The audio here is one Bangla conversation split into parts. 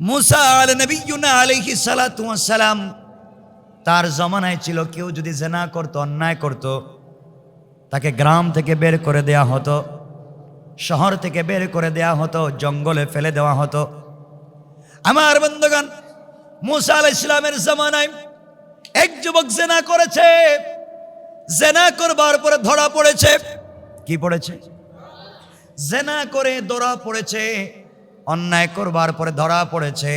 মুসা আল নবীনা আলহি সালাম তার জমানায় ছিল কেউ যদি জেনা করতো, অন্যায় করত, তাকে গ্রাম থেকে বের করে দেয়া হতো, শহর থেকে বের করে দেয়া হতো, জঙ্গলে ফেলে দেওয়া হতো। আমার বন্ধুগণ, মুসা আল ইসলামের জমানায় এক যুবক জেনা করেছে। জেনা করবার পরে ধরা পড়েছে। কি পড়েছে? জেনা করে ধরা পড়েছে। অন্যায় করবার পরে ধরা পড়েছে।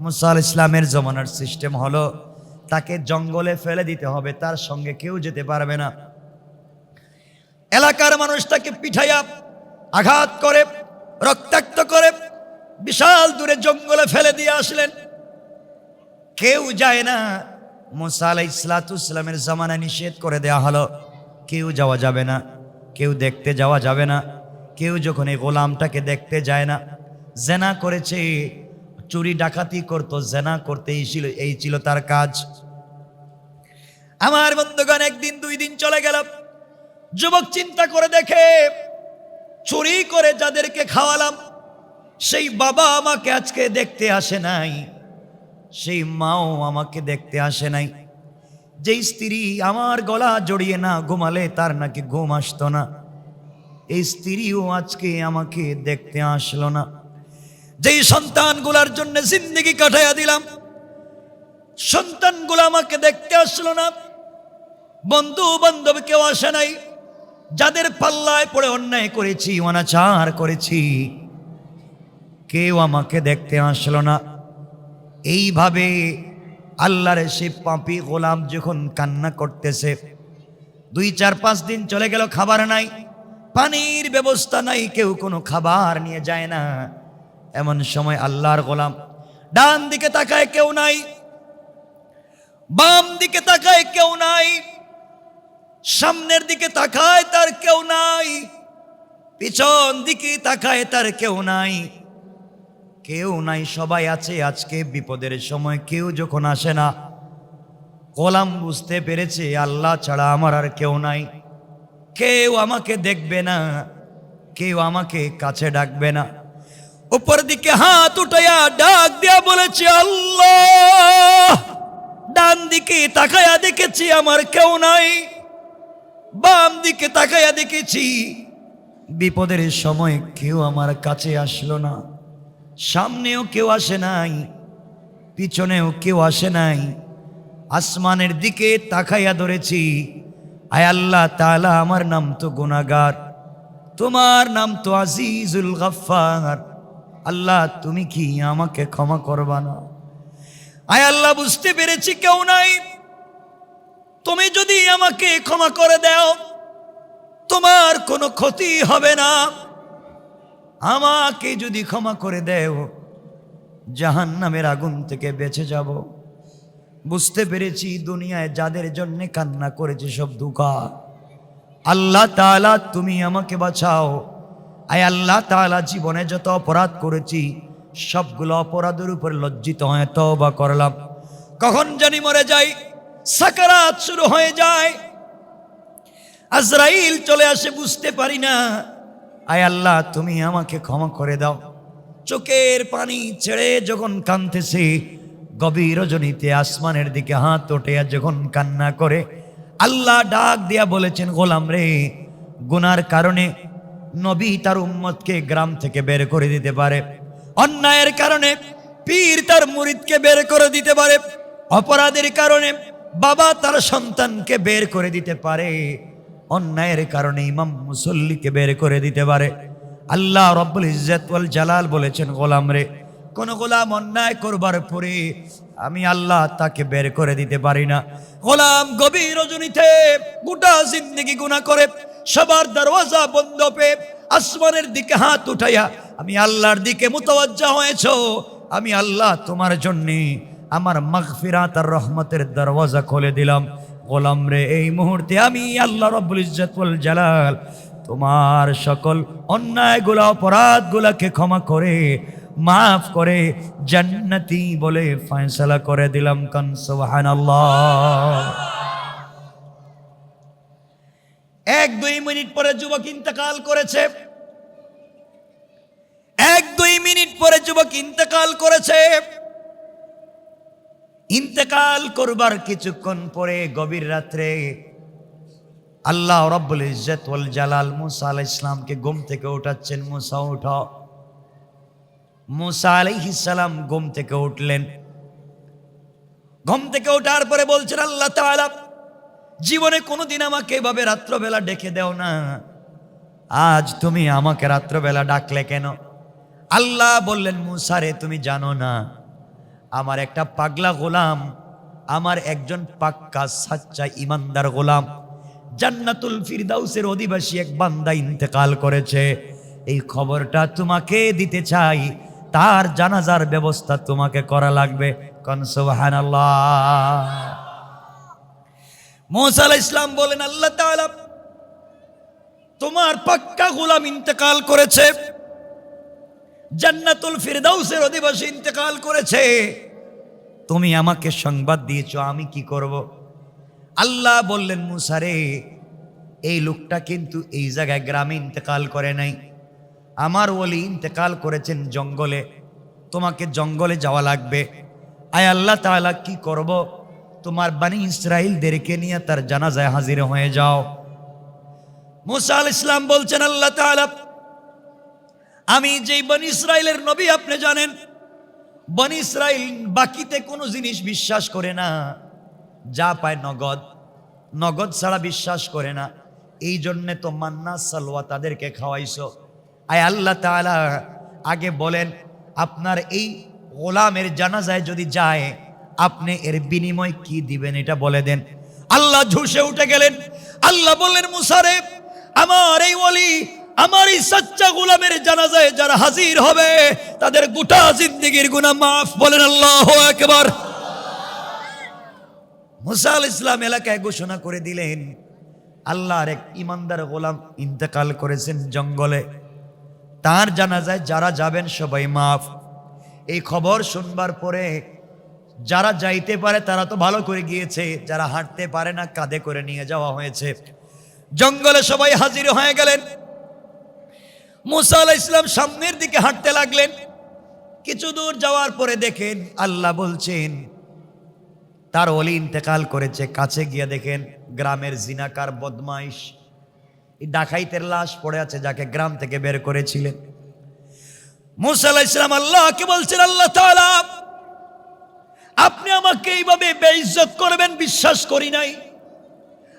মুসা আল ইসলামের জমানার সিস্টেম হলো, তাকে জঙ্গলে ফেলে দিতে হবে, তার সঙ্গে কেউ যেতে পারবে না। এলাকার মানুষ তাকে পিঠাইয়া আঘাত করে, রক্তাক্ত করে, বিশাল দূরে জঙ্গলে ফেলে দিয়ে আসলেন। কেউ যায় না। মুসা আলাই ইসলাতুসলামের জামানা নিষেধ করে দেওয়া হলো। কেউ যাওয়া যাবে না, কেউ দেখতে যাওয়া যাবে না, কেউ যখন এই গোলামটাকে দেখতে যায় না জেনা করেছে, চুরি ডাকাতি করতো, জেনা করতেই ছিল, এই ছিল তার কাজ। আমার বন্ধুগণ, একদিন, দুই দিন চলে গেল। যুবক চিন্তা করে দেখে, চুরি করে যাদেরকে খাওয়ালাম, সেই বাবা আমাকে আজকে দেখতে আসে নাই, সেই মাও আমাকে দেখতে আসে নাই। যেই স্ত্রী আমার গলা জড়িয়ে না ঘুমালে, তার নাকি ঘুম আসতো না। এই স্ত্রীও আজকে আমাকে দেখতে আসলো না। যেই সন্তানগুলার জন্য জিন্দগি কাটাইয়া দিলাম, সন্তানগুলো আমাকে দেখতে আসলো না। বন্ধু বান্ধব কেউ আসে নাই, যাদের পাল্লায় পড়ে অন্যায় করেছি, অনাচার করেছি, কেউ আমাকে দেখতে আসলো না। এইভাবে আল্লাহর সে পাপি গোলাম যখন কান্না করতেছে, দুই চার পাঁচ দিন চলে গেল, খাবার নাই, পানির ব্যবস্থা নাই, কেউ কোনো খাবার নিয়ে যায় না। এমন সময় আল্লাহর গোলাম ডান দিকে তাকায় কেউ নাই, বাম দিকে তাকায় কেউ নাই, সামনের দিকে তাকায় তার কেউ নাই, পিছন দিকে তাকায় তার কেউ নাই। কেউ নাই, সবাই আছে আজকে বিপদের সময়, কেউ যখন আসে না, গোলাম বুঝতে পেরেছে আল্লাহ ছাড়া আমার আর কেউ নাই। কেউ আমাকে দেখবে না, কেউ আমাকে কাছে ডাকবে না। উপর দিকে হাত উঠাইয়া ডাক দিয়া বলেছে, আল্লাহ! ডান দিকে তাকায়া দেখেছি আমার কেউ নাই। বাম দিকে তাকায়া দেখেছি, বিপদের সময় কেউ আমার কাছে আসলো না। সামনেও কেউ আসে নাই, পিছনেও কেউ আসে নাই। আসমানের দিকে তাকাইয়া ধরেছি, আয় আল্লাহ তাআলা, আমার নাম তো গুনাগার তোমার নাম তো আজিজুল গফফার। আল্লাহ, তুমি কি আমাকে ক্ষমা করবা না? আয় আল্লাহ, বুঝতে পেরেছি কেউ নাই। তুমি যদি আমাকে ক্ষমা করে দাও, তোমার কোনো ক্ষতি হবে না। আমাকে যদি ক্ষমা করে দেও জাহান নামের আগুন থেকে বেঁচে যাব। বুঝতে পেরেছি দুনিয়ায় যাদের জন্যে কান্না করেছে সব দুকা আল্লাহ তাআলা, তুমি আমাকে বাঁচাও। আয় আল্লাহ তাআলা জীবনে যত অপরাধ করেছি, সবগুলো অপরাধের উপর লজ্জিত হয়ে তওবা করলাম। কখন জানি মরে যাই, সাকারাত শুরু হয়ে যায়। আজরাইল চলে আসে, বুঝতে পারি না। আয় আল্লাহ, তুমি আমাকে ক্ষমা করে দাও। চোখের পানি ছেড়ে যখন কানতেছে গভীর রজনীতে আসমানের দিকে হাত ওঠে যখন কান্না করে, আল্লাহ ডাক দিয়া বলেছেন, গোলাম রে, গুনার কারণে নবী তার উম্মতকে গ্রাম থেকে বের করে দিতে পারে। অন্যায়ের কারণে পীর তার মুরিদকে বের করে দিতে পারে। অপরাধের কারণে বাবা তার সন্তানকে বের করে দিতে পারে। অন্যায়ের কারণে ইমাম মুসল্লিকে বের করে দিতে পারে। আল্লাহ রব্বুল ইজ্জত ওয়াল জালাল বলেছেন, গোলাম রে, কোন গোলাম অন্যায় করবার পরে আমি আল্লাহ তাকে বের করে দিতে পারি না। গোলাম গভীর রজনীতে গোটা জিন্দগি গুণা করে সবার দরওয়াজা বন্ধ পেয়ে আসমানের দিকে হাত উঠাইয়া, আমি আল্লাহর দিকে মুতওয়াজ্জা হয়েছ। আমি আল্লাহ তোমার জন্যে আমার মাগফিরাত আর রহমতের দরওয়াজা খুলে দিলাম। গোলাম রে, এই মুহূর্তে আমি আল্লাহ রব্বুল ইজ্জতুল জালাল, তোমার সকল অন্যায়গুলা, অপরাধগুলাকে ক্ষমা করে, মাফ করে, জান্নাতি বলে ফয়সালা করে দিলাম। কান সুবহানাল্লাহ। এক দুই মিনিট পরে যুবক ইন্তেকাল করেছে। এক দুই মিনিট পরে যুবক ইন্তেকাল করেছে। ইন্তেকাল করবার কিছুক্ষণ পরে গভীর রাত্রে আল্লাহ রব্বুল ইজ্জত ওয়াল জালাল মুসা আলাইহিস ইসলামকে ঘুম থেকে উঠাচ্ছেন। মুসা উঠাও মুসা আলাইহিস সালাম ঘুম থেকে উঠলেন। ঘুম থেকে ওঠার পরে বলছেন, আল্লাহ তাআলা জীবনে কোনোদিন আমাকে এভাবে রাত্রবেলা ডেকে দেও না। আজ তুমি আমাকে রাত্রবেলা ডাকলে কেন? আল্লাহ বললেন মুসারে তুমি জানো না, আমার একটা পাগলা গোলাম, আমার একজন পাক্কা, সাচ্চা, ইমানদার গোলাম, জান্নাতুল ফিরদাউসের অধিবাসী এক বান্দা ইন্তেকাল করেছে। এই খবরটা তোমাকে দিতে চাই, তার জানাজার ব্যবস্থা তোমাকে করা লাগবে। কনসবাহান মোসা আলাইহিস ইসলাম বলেন, আল্লাহ তাআলা তোমার পাক্কা গোলাম ইন্তেকাল করেছে। জান্নাতুল ফিরদাউসের অধিবাসী ইন্তেকাল করেছে। তুমি আমাকে সংবাদ দিয়েছ, আমি কি করব? আল্লাহ বললেন মুসারে এই লোকটা কিন্তু এই জায়গায় গ্রামে ইন্তেকাল করে নাই। আমার ওলি ইন্তেকাল করেছেন জঙ্গলে। তোমাকে জঙ্গলে যাওয়া লাগবে। আয় আল্লাহ তাআলা, কি করব? তোমার বানি ইসরায়েলদেরকে নিয়ে তার জানাজায় হাজির হয়ে যাও। মুসা আল ইসলাম বলছেন, আল্লাহ তাআলা, আমি যেই বনি ইসরায়েলের নবী, আপনি জানেন, বনি ইসরায়েল বাকিতে কোনো জিনিস বিশ্বাস করে না। যা পায় নগদ নগদ ছাড়া বিশ্বাস করে না। এই জন্যে তো মান্না সালোয়া তাদেরকে খাওয়াইছো। আয় আল্লাহ তাআলা, আগে বলেন, আপনার এই গোলামের জানাজায় যদি যায় আপনি এর বিনিময় কি দিবেন এটা বলে দেন। আল্লাহ ঝুসে উঠে গেলেন। আল্লাহ বললেন মুসারে আমার এই ওলি, আমার এই সচ্চা গোলামের জানাজায় যারা হাজির হবে, তাদের গোটা জিন্দিগির গুনাহ মাফ বলেন আল্লাহ একবার মুসা আল ইসলাম এলাকায় ঘোষণা করে দিলেন, আল্লাহর এক ইমানদার গোলাম ইন্তেকাল করেছেন জঙ্গলে। তার জানাজায় যারা যাবেন সবাই মাফ। এই খবর শুনবার পরে যারা যাইতে পারে তারা তো ভালো করে গিয়েছে, যারা হাঁটতে পারে না কাঁধে করে নিয়ে যাওয়া হয়েছে। জঙ্গলে সবাই হাজির হয়ে গেলেন। মুসা আলাহ ইসলাম সামনের দিকে হাঁটতে লাগলেন। কিছু দূর যাওয়ার পরে দেখেন আল্লাহ বলছেন, তার অলি ইন্তেকাল করেছে। কাছে গিয়ে দেখেন গ্রামের জিনাকার বদমাইশ। ডাকাইতের লাশ পড়ে আছে যাকে গ্রাম থেকে বের করেছিলেন। মুসা আলাহ ইসলাম আল্লাহকে বলছেন, আল্লাহ তাআলা আপনি আমাকে এইভাবে বেইজ্জত করবেন, বিশ্বাস করি নাই।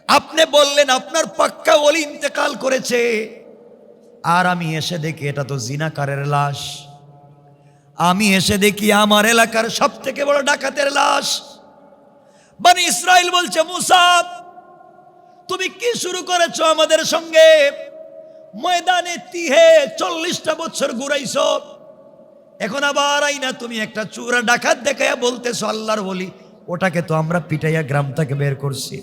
আপনি বললেন, আপনার পাক্কা অলি ইন্তেকাল করেছে। আর আমি এসে দেখি এটা তো জিনাকারের লাশ। আমি এসে দেখি আমার এলাকার সব থেকে বড় ডাকাতের লাশ। বানি ইসরায়েল বলছে মুসাব তুমি কি শুরু করেছ আমাদের সঙ্গে? ময়দানে তিহে চল্লিশটা বছর ঘুরাইছ। এখন আবার আই না তুমি একটা চূড়া ডাকাত দেখাইয়া বলতেছো আল্লাহর বলি। ওটাকে তো আমরা পিটাইয়া গ্রাম থেকে বের করছি।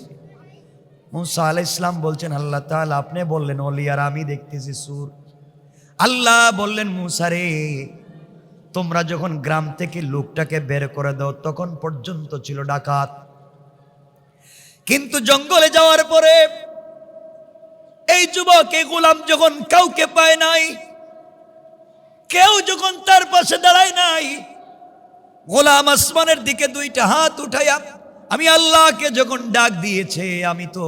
মুসা আলাহ ইসলাম বলছেন, আল্লাহ তাহলে আপনি বললেন, অলি আর আমি দেখতেছি সুর আল্লাহ বললেন মুসারে তোমরা যখন গ্রাম থেকে লোকটাকে বের করে দাও, তখন পর্যন্ত ছিল ডাকাত। কিন্তু জঙ্গলে যাওয়ার পরে এই যুবক, এই গোলাম যখন কাউকে পায় নাই কেউ যখন তার পাশে দাঁড়ায় নাই, গোলাম আসমানের দিকে দুইটা হাত উঠাইয়া, আমি আল্লাহকে যখন ডাক দিয়েছে, আমি তো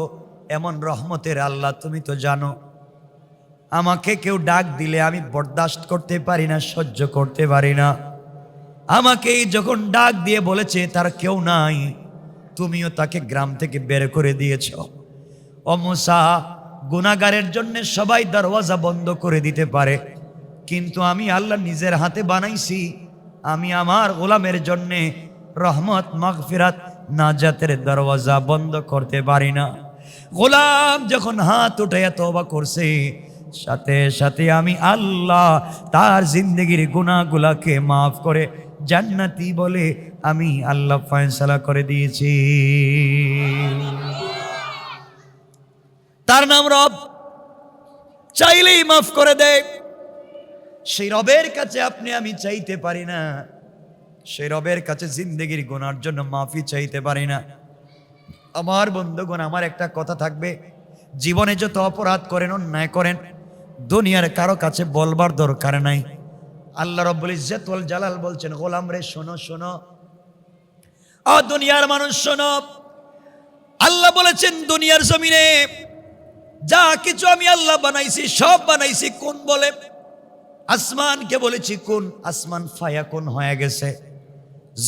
এমন রহমতের আল্লাহ, তুমি তো জানো। আমাকে কেউ ডাক দিলে আমি বরদাস্ত করতে পারি না, সহ্য করতে পারি না। আমাকে যখন ডাক দিয়ে বলেছে, তার কেউ নাই। তুমিও তাকে গ্রাম থেকে বের করে দিয়েছ। অমসা গুনাগারের জন্য সবাই দরওয়াজা বন্ধ করে দিতে পারে। কিন্তু আমি আল্লাহ নিজের হাতে বানাইছি। আমি আমার গোলামের জন্যে রহমত, মাগফিরাত, নাজাতের দরওয়াজা বন্ধ করতে পারি না। গোলাম যখন হাত উঠাইয়া তবা করছে, সাথে সাথে আমি আল্লাহ তার জিন্দগির গুনাহগুলাকে মাফ করে জান্নাতি বলে আমি আল্লাহ ফয়সালা করে দিয়েছি। তার নাম রব। চাইলেই মাফ করে দেয়। সেই রবের কাছে আপনি, আমি চাইতে পারি না। সেই রবের কাছে জিন্দগির গোনার জন্য মাফি চাইতে পারি না। আমার বন্ধুগণ, আমার একটা কথা থাকবে। জীবনে যত অপরাধ করেন, অন্যায় করেন, দুনিয়ার কারও কাছে বলবার দরকার নাই। আল্লাহ রব্বুল ইজ্জত ওয়াল জালাল বলছেন, গোলাম রে, শোনো শোনো। ও দুনিয়ার মানুষ, শোনো। আল্লাহ বলেছেন, দুনিয়ার জমিনে যা কিছু আমি আল্লাহ বানাইছি, সব বানাইছি, কোন বলে? আসমানকে বলেছি, কোন আসমান ফায়া কোন হয়ে গেছে?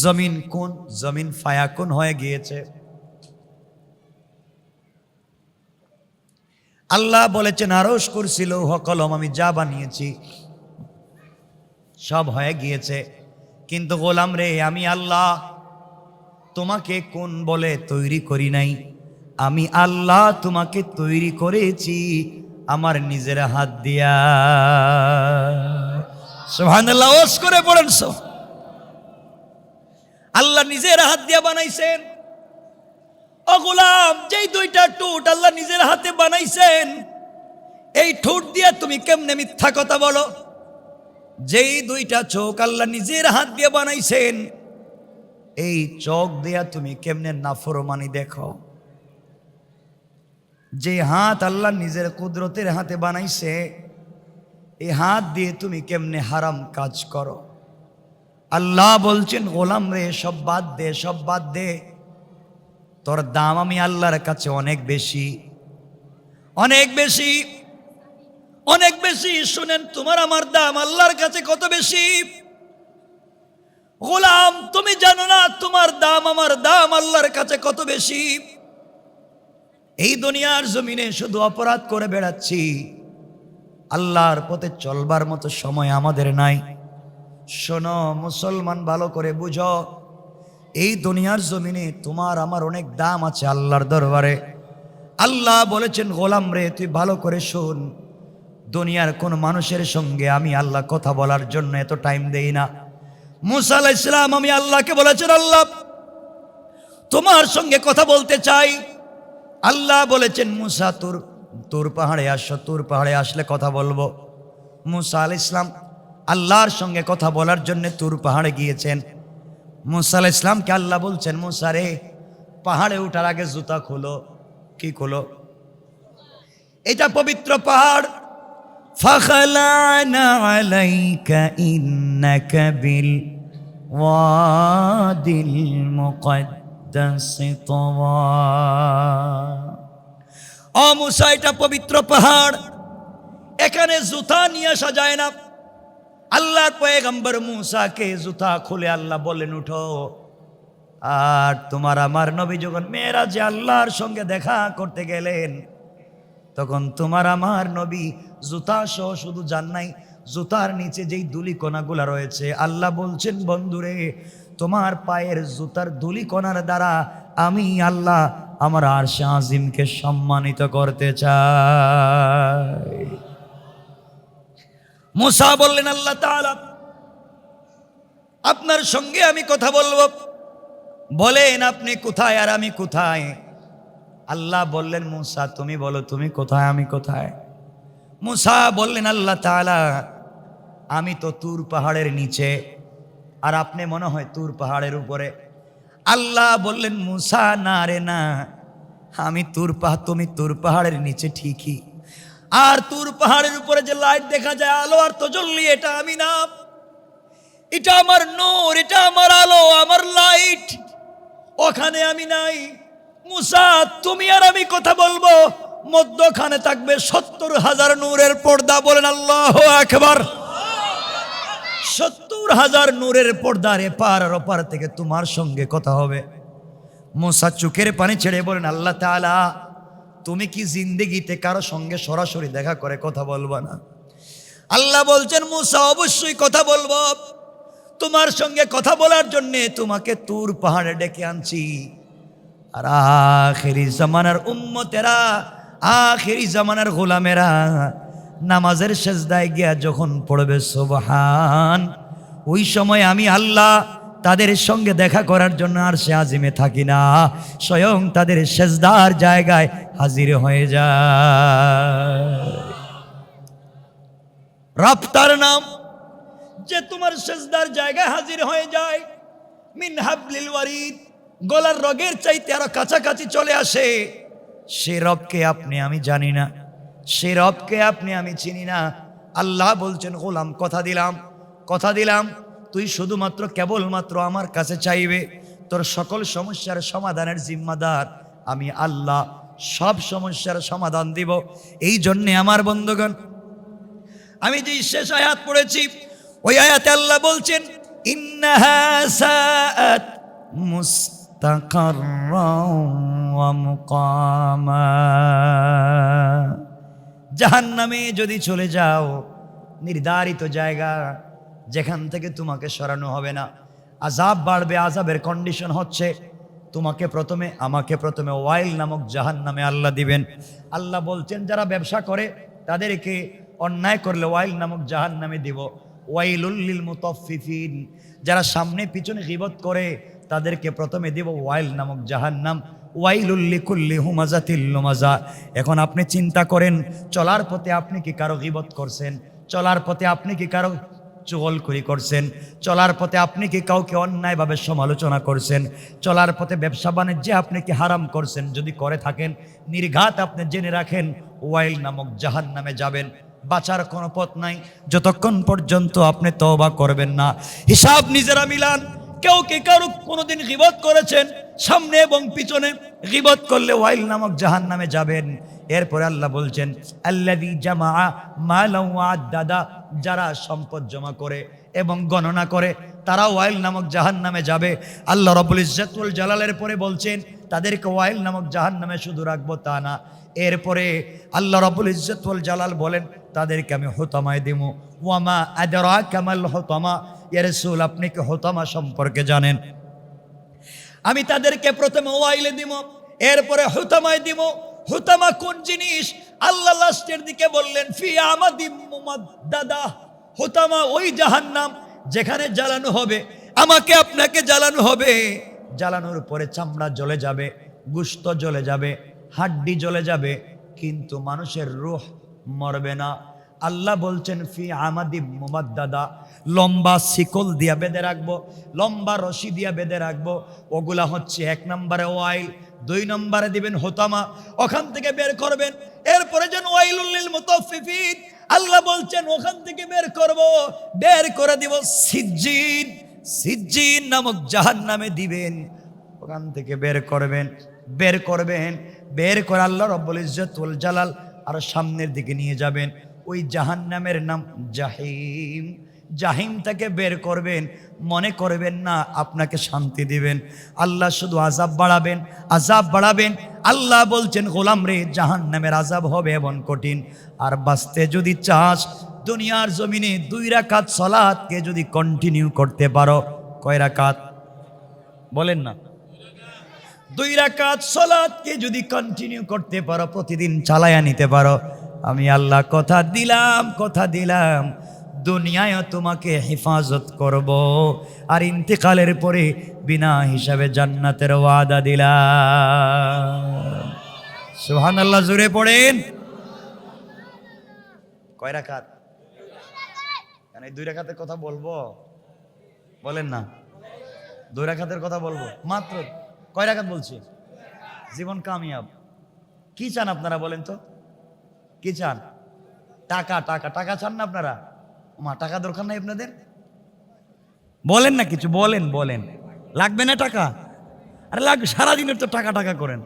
জমিন কোন? জমিন ফায়া কোন হয়ে গিয়েছে? আল্লাহ বলেছেন আরস করছিল হকলম আমি যা বানিয়েছি সব হয়ে গিয়েছে। কিন্তু গোলাম রে, আমি আল্লাহ তোমাকে কোন বলে তৈরি করি নাই? আমি আল্লাহ তোমাকে তৈরি করেছি। আমার নিজের হাত দিয়া। সুবহানাল্লাহ ওস করে পড়েন সো। আল্লাহ নিজের হাত দিয়া বানাইছেন। ও গোলাম, যেই দুইটা টুট আল্লাহ নিজের হাতে বানাইছেন, এই ঠোঁট দিয়া তুমি কেমনে মিথ্যা কথা বলো? যেই দুইটা চোখ আল্লাহ নিজের হাত দিয়ে বানাইছেন, এই চোখ দিয়া তুমি কেমনে নাফরমানি দেখো? যে হাত আল্লাহ নিজের কুদরতের হাতে বানাইছে এই হাত দিয়ে তুমি কেমনে হারাম কাজ করো? আল্লাহ বলছেন, গোলাম রে, সব বাদ দে, সব বাদ দে। তোর দাম আমি আল্লাহর কাছে অনেক বেশি। অনেক বেশি অনেক বেশি। শুনেন, তোমার আমার দাম আল্লাহর কাছে কত বেশি? গোলাম, তুমি জানো না, তোমার দাম আমার দাম আল্লাহর কাছে কত বেশি? এই দুনিয়ার জমিনে শুধু অপরাধ করে বেড়াচ্ছি। আল্লাহর পথে চলবার মতো সময় আমাদের নাই। শোনো, মুসলমান ভালো করে বুঝো, এই দুনিয়ার জমিনে তোমার আমার অনেক দাম আছে আল্লাহর দরবারে। আল্লাহ বলেছেন, গোলাম রে, তুই ভালো করে শোন। দুনিয়ার কোন মানুষের সঙ্গে আমি আল্লাহ কথা বলার জন্য এত টাইম দেই না। মুসা আলাহ ইসলাম আমি আল্লাহকে বলেছেন, আল্লাহ, তোমার সঙ্গে কথা বলতে চাই। আল্লাহ বলেছেন মুসা তোর তোর পাহাড়ে আসো তোর পাহাড়ে আসলে কথা বলবো মুসা আল ইসলাম আল্লাহর সঙ্গে কথা বলার জন্য তুর পাহাড়ে গিয়েছেন মুসা আল ইসলামকে আল্লাহ বলছেন মুসা রে পাহাড়ে উঠার আগে জুতা খোলো কি খোলো এটা পবিত্র পাহাড় فخلعنا عليك إنك بالوادي المقدس মুকদ্দাসি এটা পবিত্র পাহাড়। এখানে জুতা নিয়ে আসা যায় না। আল্লাহর পয়গম্বর মুসাকে জুতা খুলে আল্লাহ বলেন, উঠো। আর তোমার আমার নবী যখন মেয়েরা যে আল্লাহর সঙ্গে দেখা করতে গেলেন, তখন তোমার আমার নবী জুতা সহ শুধু জান নাই, জুতার নিচে যেই দুলি কোনাগুলা রয়েছে, আল্লাহ বলছেন, বন্ধুরে তোমার পায়ের জুতার দুলি কণার দ্বারা আমি আল্লাহ আমার আর আজিমকে সম্মানিত করতে চাই। মুসা বললেন, আল্লাহ তাআলা, আপনার সঙ্গে আমি কথা বলব। বলেন, আপনি কোথায় আর আমি কোথায়? আল্লাহ বললেন, মুসা, তুমি বলো, তুমি কোথায়, আমি কোথায়? মুসা বললেন, আল্লাহ তাআলা, আমি তো তুর পাহাড়ের নিচে আর আপনি মনে হয় তুর পাহাড়ের উপরে। আল্লাহ বললেন, মুসা, না রে, না। আমি তুর পাহাড়, তুমি তুর পাহাড়ের নিচে ঠিকই। আর তুর পাহাড়ের উপরে যে লাইট দেখা যায়, আলো আর তজল্লি এটা আমি না। এটা আমার নূর, এটা আমার আলো, আমার লাইট। ওখানে আমি নাই। মুসা, তুমি আর আমি কথা বলব। মধ্যখানে থাকবে সত্তর হাজার নূরের পর্দা। বলেন আল্লাহ একবার সত্তর হাজার নূরের পর্দার এপার আর ওপার থেকে তোমার সঙ্গে কথা হবে। মুসা চোখের পানি ছেড়ে বলেন, আল্লাহ তাআলা, তুমি কি জিন্দেগিতে কারও সঙ্গে সরাসরি দেখা করে কথা বলবা না? আল্লাহ বলছেন, মুসা, অবশ্যই কথা বলব। তোমার সঙ্গে কথা বলার জন্যে তোমাকে তুর পাহাড়ে ডেকে আনছি। আর আখেরি জামানার উম্মতেরা, আখেরি জামানার গোলামেরা নামাজের সেজদায় গিয়া যখন পড়বে, সোবহান ওই সময় আমি আল্লাহ তাদের সঙ্গে দেখা করার জন্য আর সে আজিমে থাকি না। স্বয়ং তাদের সেজদার জায়গায় হাজির হয়ে যায়। রাফতার নাম, যে তোমার সেজদার জায়গায় হাজির হয়ে যায়। মিন হাবলিল ওয়ারিদ, গলার রগের চাইতে আরও কাছাকাছি চলে আসে। সে রবকে আপনি আমি জানি না। সে রবকে আপনি আমি চিনি না। আল্লাহ বলছেন, গোলাম, কথা দিলাম। কথা দিলাম, তুই শুধুমাত্র কেবলমাত্র আমার কাছে চাইবে, তোর সকল সমস্যার সমাধানের জিম্মাদার। আমি আল্লাহ সব সমস্যার সমাধান দিব। এই জন্যে আমার বন্ধুগণ, আমি যে শেষ আয়াত পড়েছি, ওই আয়াতে আল্লাহ বলছেন মুকামা। জাহান্নামে যদি চলে যাও, নির্ধারিত জায়গা যেখান থেকে তোমাকে সরানো হবে না। আজাব বাড়বে আজাবের কন্ডিশন হচ্ছে, তোমাকে প্রথমে, আমাকে প্রথমে ওয়াইল নামক জাহান নামে আল্লাহ দিবেন। আল্লাহ বলছেন, যারা ব্যবসা করে, তাদেরকে অন্যায় করলে ওয়াইল নামক জাহান নামে দিব ওয়াইলুল্লিল মুতফিফিন যারা সামনে পিছনে গিবত করে, তাদেরকে প্রথমে দিব ওয়াইল নামক জাহান্নাম। ওয়াইলুল্লি কুল্লি হুমাজা তিল্লুমাজা এখন আপনি চিন্তা করেন, চলার পথে আপনি কি কারও গিবত করছেন? চলার পথে আপনি কি কারও চুগলখড়ি করছেন। চলার পথে আপনি কি কাউকে অন্যায়ভাবে সমালোচনা করছেন? চলার পথে ব্যবসা বাণিজ্যে আপনি কি হারাম করছেন? যদি করে থাকেন, নির্ঘাত আপনি জেনে রাখেন, ওয়াইল নামক জাহান নামে যাবেন। বাঁচার কোনো পথ নাই। যতক্ষণ পর্যন্ত আপনি তওবা করবেন না। হিসাব নিজেরা মিলান। কেউ কি কারও কোনোদিন গিবত করেছেন? সামনে এবং পিছনে গিবত করলে ওয়াইল নামক জাহান নামে যাবেন। এরপরে আল্লাহ বলছেন আল্লাদি জামা মালাউ দাদা যারা সম্পদ জমা করে এবং গণনা করে তারা ওয়াইল নামক জাহান নামে যাবে। আল্লাহ রবুল ইজ্জাতুল জালালের পরে বলছেন, তাদেরকে ওয়াইল নামক জাহান নামে শুধু রাখব তা না। এরপরে আল্লাহ রবুল ইজ্জতুল জালাল বলেন, তাদেরকে আমি হোতামায় দিব ওয়ামা আদরা কামাল হোতামা? ইয়ারসুল আপনি কি হোতামা সম্পর্কে জানেন? আমি তাদেরকে প্রথমে ওয়াইলে দিব এরপরে হুতামায় দিব হুতামা কোন জিনিস? আল্লাহ লাস্টের দিকে বললেন, ফি আমাদি দাদা হুতামা ওই জাহান্নাম যেখানে জ্বালানো হবে। আমাকে আপনাকে জ্বালানো হবে। জ্বালানোর পরে চামড়া জ্বলে যাবে, গুস্ত জ্বলে যাবে, হাড্ডি জ্বলে যাবে, কিন্তু মানুষের রুহ মরবে না। আল্লাহ বলছেন, ফি আমাদি দাদা লম্বা শিকল দিয়া বেঁধে রাখব, লম্বা রশি দিয়া বেঁধে রাখব। ওগুলা হচ্ছে এক নম্বরে ওয়াইল দুই নম্বরে দিবেন হোতামা, ওখান থেকে বের করবেন। এরপরে যেন ওয়াইলুল্লিল মুতাফফিফিন, আল্লাহ বলছেন, ওখান থেকে বের করব। বের করে দিব সিজ্জিন। সিজ্জিন নামক জাহান নামে দিবেন। ওখান থেকে বের করবেন বের করবেন। বের করে আল্লাহ রব্বুল ইজ্জতুল জালাল আর সামনের দিকে নিয়ে যাবেন। ওই জাহান্নামের নাম জাহিম। জাহিম থেকে বের করবেন, মনে করবেন না আপনাকে শান্তি দিবেন। আল্লাহ শুধু আজাব বাড়াবেন আজাব বাড়াবেন। আল্লাহ বলছেন, গোলাম রে, জাহান্নামের আজাব হবে এমন কঠিন। আর বাঁচতে যদি চাস, দুনিয়ার জমিনে দুই রাকাত সলাৎকে যদি কন্টিনিউ করতে পারো, কয় রাকাত? বলেন না। দুই রাকাত সলাৎকে যদি কন্টিনিউ করতে পারো, প্রতিদিন চালায়া নিতে পারো। আমি আল্লাহ কথা দিলাম কথা দিলাম। দুনিয়ায় তোমাকে হেফাজত করব। আর ইন্তেকালের পরে বিনা হিসাবে জান্নাতের ওয়াদা দিলাম। সুহান আল্লাহ জুড়ে পড়েন। কয় রাকাত? মানে দুই রাকাতের কথা বলব? বলেন না। দুই রাকাতের কথা বলব। মাত্র কয় রাকাত বলছি? জীবন কামিয়াব। কি চান আপনারা বলেন তো? কি চান? টাকা টাকা। টাকা চান না আপনারা? মা টাকা দরকার নাই আপনাদের? বলেন না কিছু বলেন বলেন। লাগবে না টাকা? আরে লাগবে সারাদিনের তো টাকা টাকা করেন।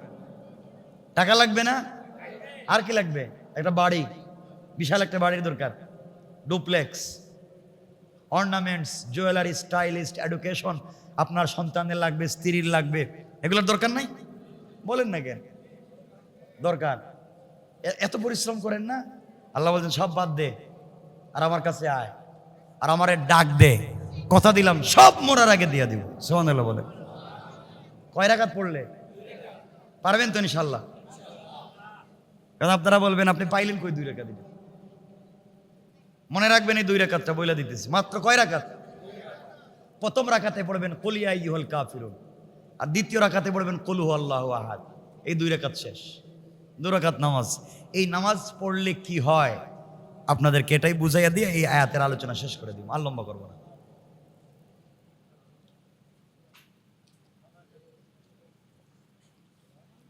টাকা লাগবে না? আর কি লাগবে? একটা বাড়ি বিশাল একটা বাড়ির দরকার। Duplex ornaments jewellery stylist education আপনার সন্তানের লাগবে স্ত্রীর লাগবে। এগুলোর দরকার নাই? বলেন না কেন? দরকার। এত পরিশ্রম করেন না? আল্লাহ বলছেন সব বাদ দে। আর আমার কাছে আয়। আর আমারে ডাক দে। কথা দিলাম, সব মরার আগে দিয়ে দিব। সোহান বলে কয় রাখাত পড়লে? পারবেন তো ইনশাল্লাহ কারণ আপনারা বলবেন, আপনি পাইলেন কই দুই রেখা দিবেন? মনে রাখবেন এই দুই রেখাতটা বইলা দিতেছি। মাত্র কয় রাখাত প্রথম রাখাতে পড়বেন কলিয়া ইহল কাফিরুন। আর দ্বিতীয় রাখাতে পড়বেন, কলু আল্লাহ আহাদ। এই দুই রেখাত শেষ। দু রাকাত নামাজ। এই নামাজ পড়লে কি হয়? আপনাদেরকে এটাই বুঝাইয়া দিয়ে এই আয়াতের আলোচনা শেষ করে দিব। আর লম্বা করব না।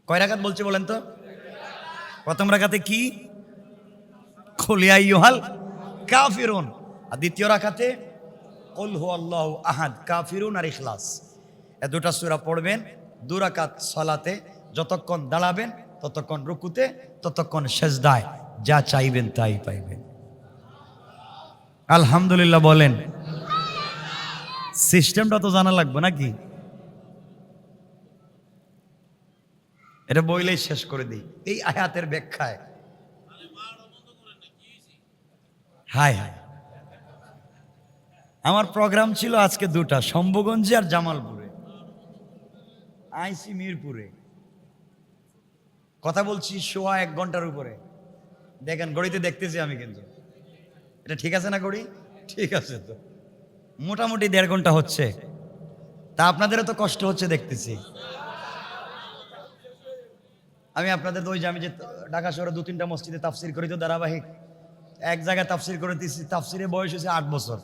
কয় রাকাত বলছে বলেন তো? প্রথম রাখাতে কি? খলিয়া ইউহাল কাফিরুন। আর দ্বিতীয় রাখাতে কল হু আল্লাহ আহাদ, কাফিরুন আর ইখলাস। এ দুটা সুরা পড়বেন দুরাকাত সলাতে, যতক্ষণ দাঁড়াবেন, ততক্ষণ রুকুতে, ততক্ষণ সেজদায়। যা চাইবেন তাই পাইবেন। আলহামদুলিল্লাহ বলেন। সিস্টেমটা তো জানা লাগবে নাকি? এটা বইলেই শেষ করে দিই। এই আয়াতের ব্যাখ্যায়। হাই হাই আমার প্রোগ্রাম ছিল আজকে দুটা, শম্ভুগঞ্জে আর জামালপুরে। আইসি মিরপুরে। কথা বলছি সোয়া এক ঘণ্টার উপরে। দেখেন, গড়িতে দেখতেছি আমি কিন্তু। এটা ঠিক আছে না গড়ি? ঠিক আছে তো। মোটামুটি দেড় ঘণ্টা হচ্ছে। তা আপনাদেরও তো কষ্ট হচ্ছে দেখতেছি। আমি আপনাদের ওই যে আমি যে ঢাকা শহরে দু তিনটা মসজিদে তাফসির করি তো ধারাবাহিক, এক জায়গায় তাফসির করে দিচ্ছি তাফসিরে বয়স হয়েছে আট বছর।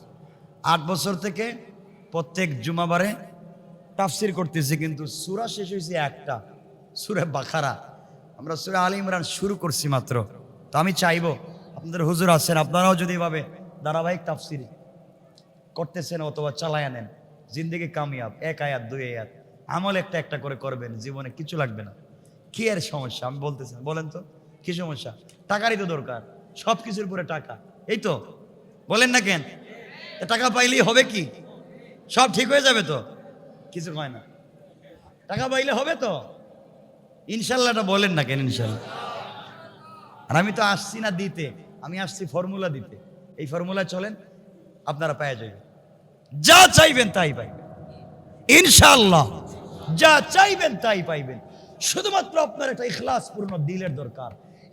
আট বছর থেকে প্রত্যেক জুমাবারে তাফসির করতেছি কিন্তু সুরা শেষ হয়েছে একটা। সুরে বাখারা আমরা সুরে আলী ইমরান শুরু করছি মাত্র। তো আমি চাইব আপনাদের হুজুর আছেন, আপনারাও যদি এভাবে ধারাবাহিক তাফসির করতেছেন অথবা চালায় নেন, জিন্দিগি কামিয়াব, এক আয়াত, দুই আয়াত, আমল একটা একটা করে করবেন, জীবনে কিছু লাগবে না। কি এর সমস্যা? আমি বলতেছি। বলেন তো, কি সমস্যা? টাকারই তো দরকার সব কিছুর উপরে টাকা, এই তো, বলেন না কেন? টাকা পাইলেই হবে কি? সব ঠিক হয়ে যাবে তো? কিছু হয় না। টাকা পাইলে হবে তো? ইনশাল্লাহটা বলেন না কেন, ইনশাল্লাহ? আর আমি তো আসছি না দিতে, আমি আসছি ফর্মুলা দিতে। এই ফর্মুলা চলেন, আপনারা পেয়ে যাবেন যা চাইবেন তাই পাইবেন। ইনশাল্লাহ যা চাইবেন তাই পাইবেন। শুধুমাত্র আপনার একটা ইখলাসপূর্ণ দিলের দরকার।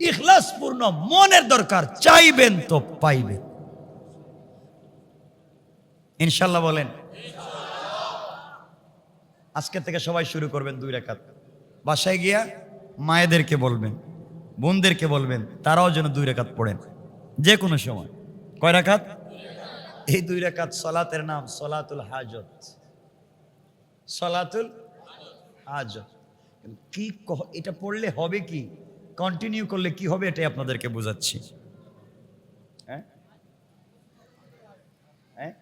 ইখলাসপূর্ণ মনের দরকার, চাইবেন তো পাইবেন। ইনশাল্লাহ বলেন, আজকে থেকে সবাই শুরু করবেন দুই রেখাত। বাসায় গিয়া মায়েদেরকে বলবেন। বোনদেরকে বলবেন, তারাও যেন দুই রেখাত পড়েন। যে কোনো সময়। কয় রাখাত? এই দুই রেখাত সলাতের নাম সলাতুল হাজত। সলাতুল হাজত। কি এটা পড়লে হবে কি? কন্টিনিউ করলে কি হবে, এটাই আপনাদেরকে বোঝাচ্ছি। হ্যাঁ? হ্যাঁ?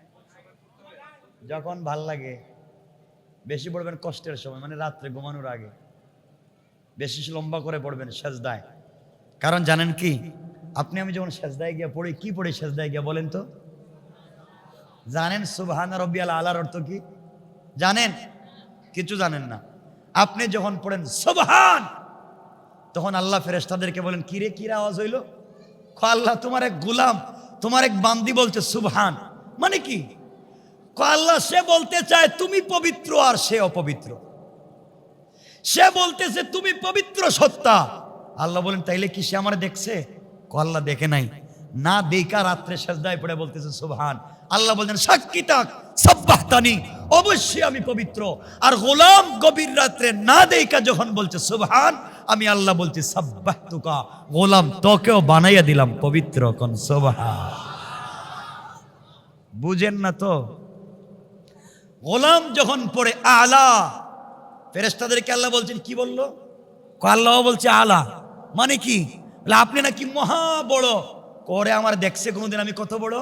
যখন ভালো লাগে, বেশি পড়বেন কষ্টের সময় মানে রাত্রে ঘুমানোর আগে। বেশি লম্বা করে পড়বেন, সেজদায়। কারণ জানেন কি? আপনি আমি যখন সেজদায় গিয়ে পড়ি, কি পড়ি সেজদায় গিয়ে বলেন তো? জানেন সুবহান রব্বিয়াল আলার অর্থ কি? জানেন? কিছু জানেন না। আপনি যখন পড়েন সুবহান, তখন আল্লাহ ফেরেশতাদেরকে বলেন কিরে কিরা আওয়াজ হইল? খ আল্লাহ তোমার এক গুলাম, তোমার এক বান্দি বলছে সুবহান। মানে কি? ক আল্লাহ, সে বলতে চায় তুমি পবিত্র আর সে অপবিত্র। সে বলতেছে তুমি পবিত্র সত্তা। আল্লাহ বলেন, তাইলে কি সে আমার দেখছে? ক আল্লাহ দেখে নাই। না, দেখা রাত্রে সেজদায় পড়ে বলতেছে, সুবহান। আল্লাহ বলছেন সাক্ষী তাক সাব্বাহতানি, অবশ্যই আমি পবিত্র। আর গোলাম গভীর রাত্রে না দেখা যখন বলছে, সুবহান, আমি আল্লাহ বলছি, সাব্বাহতুকা। গোলাম, তোকেও বানাইয়া দিলাম, পবিত্র কন, সুবহান। বুঝেন না তো? গোলাম যখন পড়ে, আলা ফেরেস্তাদেরকে আল্লাহ বলছেন, কি বলল? আল্লাহ বলছে, আলা। মানে কি? আপনি নাকি মহা বড়। করে আমার দেখছে কোনোদিন আমি কত বড়?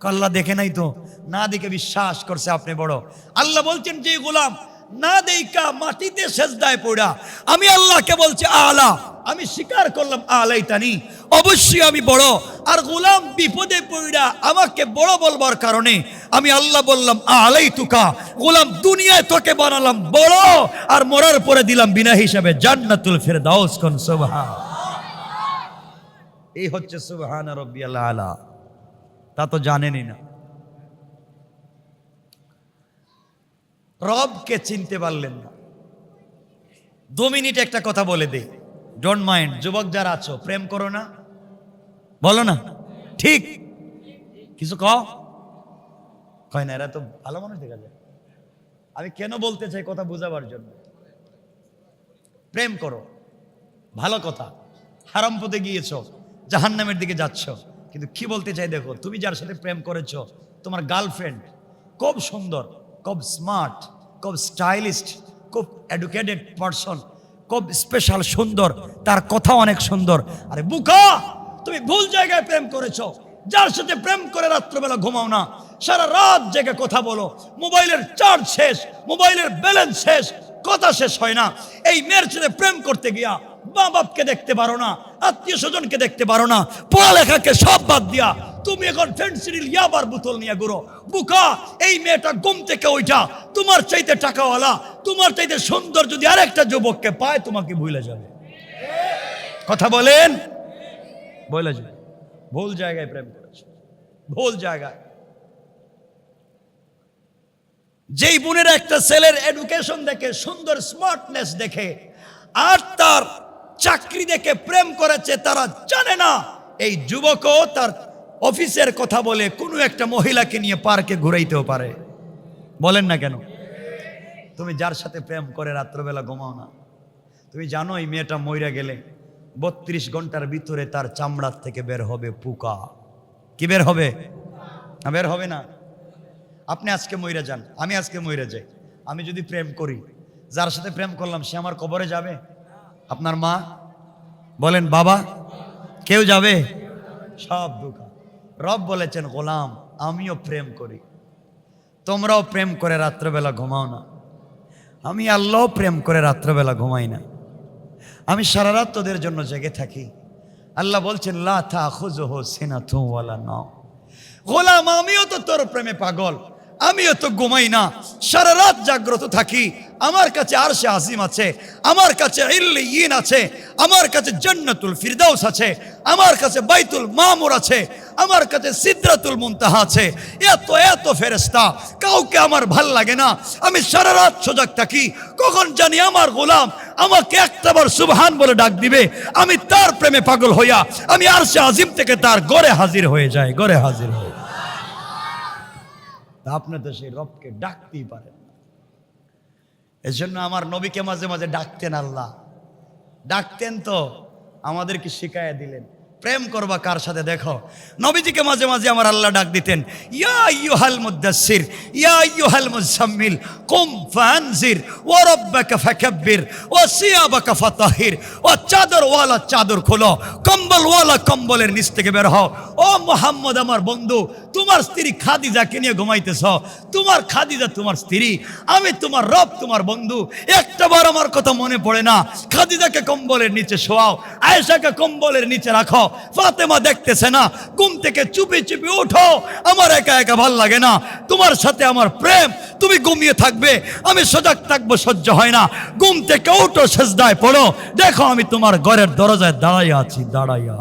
কাল্লা দেখে নাই তো। না দেখে বিশ্বাস করছে আপনি বড়। আল্লাহ বলছেন, যে গোলাম না দেইকা, মাটিতে সেজদায় পড়া। আমি আল্লাহকে বলছি, আলা। আমি স্বীকার করলাম, আলাই তানি। অবশ্যই আমি বড়। আর গোলাম বিপদে পড়া আমাকে বড় বলবার কারণে আমি আল্লাহ বললাম, আলাই তুকা। গোলাম দুনিয়ায় তোকে বানালাম বড়, আর মরার পরে দিলাম বিনা হিসাবে জান্নাতুল ফেরদাউস কোন, সুবহান। এই হচ্ছে সুবহান রব্বিয়াল আলা। তা তো জানেনই না। রবকে চিনতে পারলেন না। দু মিনিট একটা কথা বলে দে। ডোন্ট মাইন্ড যুবক যারা আছো, প্রেম করো না। বলো না। ঠিক। কিছু কয় না, এরা তো ভালো মানুষ দেখা যায়। আমি কেন বলতে চাই কথা বোঝাবার জন্য? প্রেম করো। ভালো কথা। হারাম পথে গিয়েছ, জাহান্নামের দিকে যাচ্ছ। কিন্তু কি বলতে চাই দেখো, তুমি যার সাথে প্রেম করেছ, তোমার গার্লফ্রেন্ড খুব সুন্দর। খুব স্মার্ট খুব স্টাইলিস্ট খুব এডুকেটেড পারসন খুব স্পেশাল সুন্দর, তার কথা অনেক সুন্দর। আরে বুকা, তুমি ভুল জায়গায় প্রেম করেছ। যার সাথে প্রেম করে রাত্রবেলা ঘুমাও না, সারা রাত জেগে কথা বলো। মোবাইলের চার্জ শেষ, মোবাইলের ব্যালেন্স শেষ, কথা শেষ হয় না। এই মেয়ের সাথে প্রেম করতে গিয়া মা বাপকে দেখতে পারো না আত্মীয় স্বজনকে দেখতে পারো না, পড়ালেখাকে সব বাদ দিয়া তুমি এখন ফেন্সিডিল ইয়াবার বোতল নিয়ে ঘুরো। বুকা, এই মেয়েটা ঘুম থেকে ওইটা। তোমার চাইতে টাকাওয়ালা, তোমার চাইতে সুন্দর যদি আরেকটা যুবককে পায়, তোমাকে ভুলে যাবে। কথা বলেন? বলে যাবে। ভুল জায়গায় প্রেম করেছে। ভুল জায়গায়। যেই বোনের একটা ছেলের এডুকেশন দেখে, সুন্দর স্মার্টনেস দেখে, আর তার চাকরি দেখে প্রেম করেছে, তারা জানে না, এই যুবকও তার অফিসের কথা বলে কোনো একটা মহিলাকে নিয়ে পার্কে ঘুরাইতেও পারে। বলেন না কেন? তুমি যার সাথে প্রেম করে রাত্রবেলা ঘুমাও না। তুমি জানো এই মেয়েটা মইরা গেলে বত্রিশ ঘণ্টার ভিতরে তার চামড়ার থেকে বের হবে পুকা। কি বের হবে? না, বের হবে না। আপনি আজকে মইরা যান, আমি আজকে মইরা যাই। আমি যদি প্রেম করি, যার সাথে প্রেম করলাম, সে আমার কবরে যাবে? আপনার মা? বলেন, বাবা, কেউ যাবে? সব দুঃখ রব বলেছেন, গোলাম, আমিও প্রেম করি। তোমরাও প্রেম করে রাত্রেবেলা ঘুমাও না। আমি আল্লাহ প্রেম করে রাত্রেবেলা ঘুমাই না। আমি সারা রাত তোদের জন্য জেগে থাকি। আল্লাহ বলছেন লাথা খুজো হো সেনা থুওয়ালা নাও গোলাম, আমিও তো তোর প্রেমে পাগল। আমিও তো ঘুমাই না, সারা রাত জাগ্রত থাকি, আমার কাছে আরশে আজিম আছে, আমার কাছে ইন আছে, আমার কাছে জান্নাতুল ফিরদাউস আছে, আমার কাছে বাইতুল মামুর আছে, আমার কাছে সিদ্রাতুল মুনতাহা আছে এত এত ফেরেস্তা কাউকে আমার ভালো লাগে না আমি সারা রাত সজাগ থাকি, কখন জানি আমার গোলাম আমাকে একটাবার সুবহান বলে ডাক দিবে, আমি তার প্রেমে পাগল হইয়া, আমি আরশে আজিম থেকে তার গড়ে হাজির হয়ে যায় গড়ে হাজির হয়ে। তা আপনি তো সেই রবকে ডাকতেই পারেন না। এজন্য আমার নবীকে মাঝে মাঝে ডাকতেন আল্লাহ। ডাকতেন তো, আমাদেরকে শিখাইয়া দিলেন। প্রেম করবা কার সাথে দেখো? নবীজিকে মাঝে মাঝে আমার আল্লাহ ডাক দিতেন, ইয়া ইয়ুহাল মুদাসসির, ইয়া ইয়ুহাল মুজাম্মিল কুম ফানজির, ওয়া রাব্বাকা ফাকাব্বির, ওয়া সিয়াবাকা ফাতাহির ও চাদর ওয়ালা চাদর খোলো, কম্বল ওয়ালা কম্বলের নিচ থেকে বের হও। ও মোহাম্মদ আমার বন্ধু, তোমার স্ত্রী খাদিজাকে নিয়ে ঘুমাইতেছ, তোমার খাদিজা তোমার স্ত্রী, আমি তোমার রব, তোমার বন্ধু একটাবার আমার কথা মনে পড়ে না, খাদিজাকে কম্বলের নিচে শোয়াও, আয়েশাকে কম্বলের নিচে রাখো ফাতেমা দেখতেছে না। ঘুম থেকে চুপি চুপি ওঠো। আমার একা একা ভালো লাগে না। তোমার সাথে আমার প্রেম। তুমি ঘুমিয়ে থাকবে। আমি সজাগ থাকব, সহ্য হয় না। ঘুম থেকে ওঠো, সেজদায় পড়ো। দেখো আমি তোমার ঘরের দরজায় দাঁড়াইয়া আছি, দাঁড়াইয়া